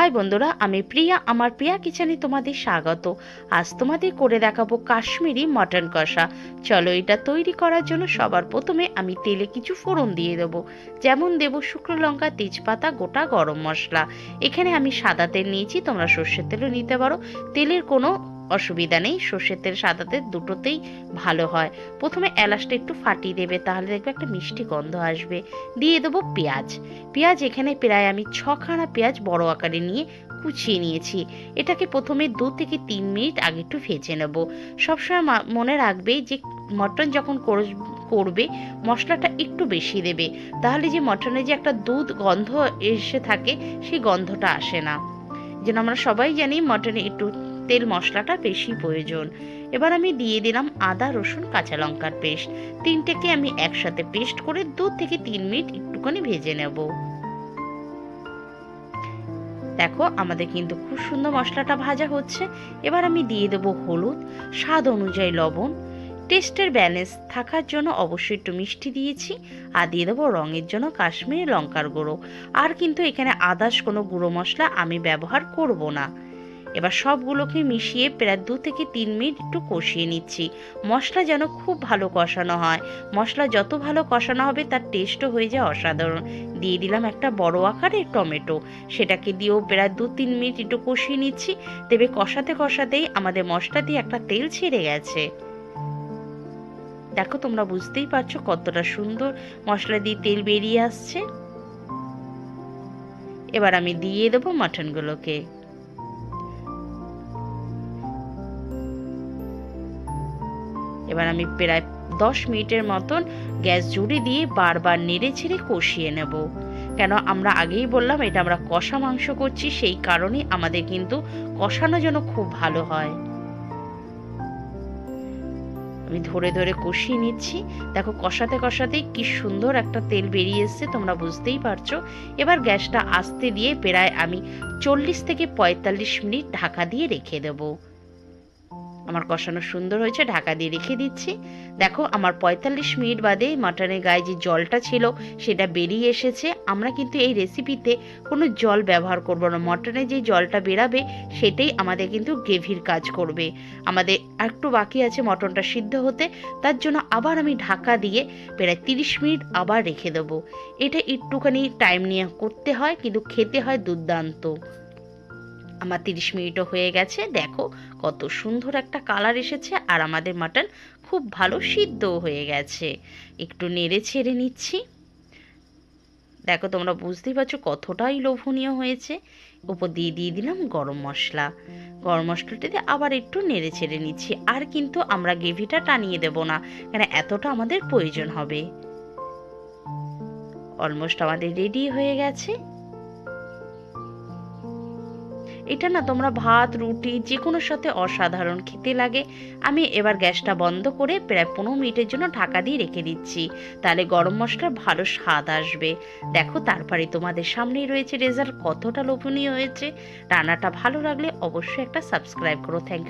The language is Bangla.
হাই বন্ধুরা, আমি প্রিয়া, আমার প্রিয়া কিচেনে তোমাদের স্বাগত। আজ তোমাদের করে দেখাবো কাশ্মীরি মটন কষা। চলো এটা তৈরি করার জন্য সবার প্রথমে আমি তেলে কিছু ফোড়ন দিয়ে দেব। যেমন দেব শুকনো লঙ্কা, তেজপাতা, গোটা গরম মশলা। এখানে আমি সাদা তেল নিয়েছি, তোমরা সর্ষের তেলও নিতে পারো। তেলের কোনো অসুবিধা নেই। সর্ষের তেল সাদা তেল দুটোতেই ভালো হয়। প্রথমে এলাচটা একটু ফাটিয়ে দেবে, তাহলে দেখবে একটা মিষ্টি গন্ধ আসবে। দিয়ে দেবো পেঁয়াজ। পেঁয়াজ এখানে প্রায় আমি ছখানা পেঁয়াজ বড় আকারে নিয়ে কুচিয়ে নিয়েছি। এটাকে প্রথমে দু থেকে তিন মিনিট আগে একটু ভেজে নেব। সবসময় মনে রাখবে যে মটন যখন কর- করবে, মশলাটা একটু বেশি দেবে। তাহলে যে মটনে যে একটা দুধ গন্ধ এসে থাকে, সেই গন্ধটা আসে না। যেন আমরা সবাই জানি মটনে একটু তেল মশলাটা বেশি প্রয়োজন। এবার আমি দিয়ে দিলাম আদা, রসুন, কাঁচা লঙ্কার পেস্ট। তিনটেকে আমি একসাথে পেস্ট করে দু থেকে তিন মিনিট একটুখানি ভেজে নেব। দেখো, আমাদের কিন্তু খুব সুন্দর মশলাটা ভাজা হচ্ছে। এবার আমি দিয়ে দেব হলুদ, স্বাদ অনুযায়ী লবণ। টেস্টের ব্যালেন্স থাকার জন্য অবশ্যই একটু মিষ্টি দিয়েছি। আর দিয়ে দেবো রঙের জন্য কাশ্মীরি লঙ্কার গুঁড়ো। আর কিন্তু এখানে আদার্স কোনো গুঁড়ো মশলা আমি ব্যবহার করব না। এবার সবগুলোকে মিশিয়ে প্রায় দু থেকে তিন মিনিট একটু কষিয়ে নিচ্ছি। মশলা যেন খুব ভালো কষানো হয়। মশলা যত ভালো কষানো হবে, তার টেস্টও হয়ে যায় অসাধারণ। দিয়ে দিলাম একটা বড় আকারের টমেটো। সেটাকে দিয়েও প্রায় দু তিন মিনিট একটু কষিয়ে নিচ্ছি। তবে কষাতে কষাতেই আমাদের মশলা দিয়ে একটা তেল ছেড়ে গেছে। দেখো, তোমরা বুঝতেই পারছ কতটা সুন্দর মশলা দিয়ে তেল বেরিয়ে আসছে। এবার আমি দিয়ে দেবো মাটনগুলোকে। এবার আমি প্রায় দশ মিনিটের মতন গ্যাস জুড়ে দিয়ে বারবার নেড়ে ছেড়ে কষিয়ে নেব। কেন আমরা আগেই বললাম এটা আমরা কষা মাংস করছি, সেই কারণে আমাদের কিন্তু কষানো যেন খুব ভালো হয়। আমি ধরে ধরে কষিয়ে নিচ্ছি। দেখো কষাতে কষাতেই কি সুন্দর একটা তেল বেরিয়ে এসছে, তোমরা বুঝতেই পারছ। এবার গ্যাসটা আস্তে দিয়ে প্রায় আমি চল্লিশ থেকে পঁয়তাল্লিশ মিনিট ঢাকা দিয়ে রেখে দেবো। আমার কষানো সুন্দর হয়েছে, ঢাকা দিয়ে রেখে দিচ্ছি। দেখো, আমার পঁয়তাল্লিশ মিনিট বাদে মাটনের গায়ে যে জলটা ছিল, সেটা বেরিয়ে এসেছে। আমরা কিন্তু এই রেসিপিতে কোনো জল ব্যবহার করব না। মটনে যে জলটা বেরাবে, সেটাই আমাদের কিন্তু গ্রেভির কাজ করবে। আমাদের একটু বাকি আছে মটনটা সিদ্ধ হতে। তার জন্য আবার আমি ঢাকা দিয়ে প্রায় তিরিশ মিনিট আবার রেখে দেবো। এটা একটুখানি টাইম নিয়ে করতে হয়, কিন্তু খেতে হয় দুর্দান্ত। আমার তিরিশ মিনিটও হয়ে গেছে। দেখো কত সুন্দর একটা কালার এসেছে আর আমাদের মাটন খুব ভালো সিদ্ধও হয়ে গেছে। একটু নেড়ে ছেড়ে নিচ্ছি। দেখো তোমরা বুঝতেই পারছ কতটাই লোভনীয় হয়েছে। উপর দিয়ে দিয়ে দিলাম গরম মশলা। গরম মশলাটিতে আবার একটু নেড়ে ছেড়ে নিচ্ছি। আর কিন্তু আমরা গ্রেভিটা টানিয়ে দেব না, কেন এতটা আমাদের প্রয়োজন হবে। অলমোস্ট আমাদের রেডি হয়ে গেছে। এটা না তোমরা ভাত, রুটি যে কোনোর সাথে অসাধারণ খেতে লাগে। আমি এবার গ্যাসটা বন্ধ করে প্রায় পনেরো মিনিটের জন্য ঢাকা দিয়ে রেখে দিচ্ছি। তাহলে গরম মশলার ভালো স্বাদ আসবে। দেখো তারপরে তোমাদের সামনেই রয়েছে রেজাল্ট কতটা লোভনীয় হয়েছে। রান্নাটা ভালো লাগলে অবশ্যই একটা সাবস্ক্রাইব করো। থ্যাংক